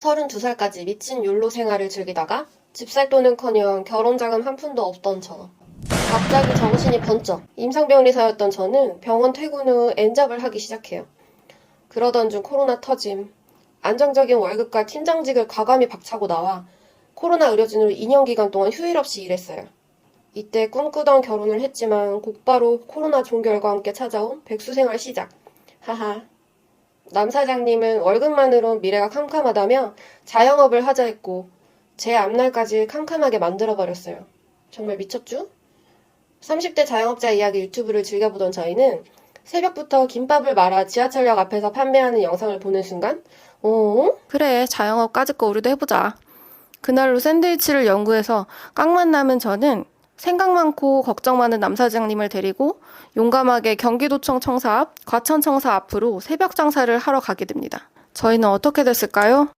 32살까지 미친 욜로 생활을 즐기다가 집 살 돈은커녕 결혼 자금 한 푼도 없던 저. 갑자기 정신이 번쩍. 임상병 의사였던 저는 병원 퇴근 후 엔잡을 하기 시작해요. 그러던 중 코로나 터짐. 안정적인 월급과 팀장직을 과감히 박차고 나와 코로나 의료진으로 2년 기간 동안 휴일 없이 일했어요. 이때 꿈꾸던 결혼을 했지만 곧바로 코로나 종결과 함께 찾아온 백수 생활 시작. 하하. 남 사장님은 월급만으로 미래가 캄캄하다며 자영업을 하자 했고 제 앞날까지 캄캄하게 만들어버렸어요. 정말 미쳤죠? 30대 자영업자 이야기 유튜브를 즐겨보던 저희는 새벽부터 김밥을 말아 지하철역 앞에서 판매하는 영상을 보는 순간 어? 그래, 자영업 까짓 거 우리도 해보자. 그날로 샌드위치를 연구해서 깡만 남은 저는 생각 많고 걱정 많은 남사장님을 데리고 용감하게 경기도청 청사 앞, 과천청사 앞으로 새벽 장사를 하러 가게 됩니다. 저희는 어떻게 됐을까요?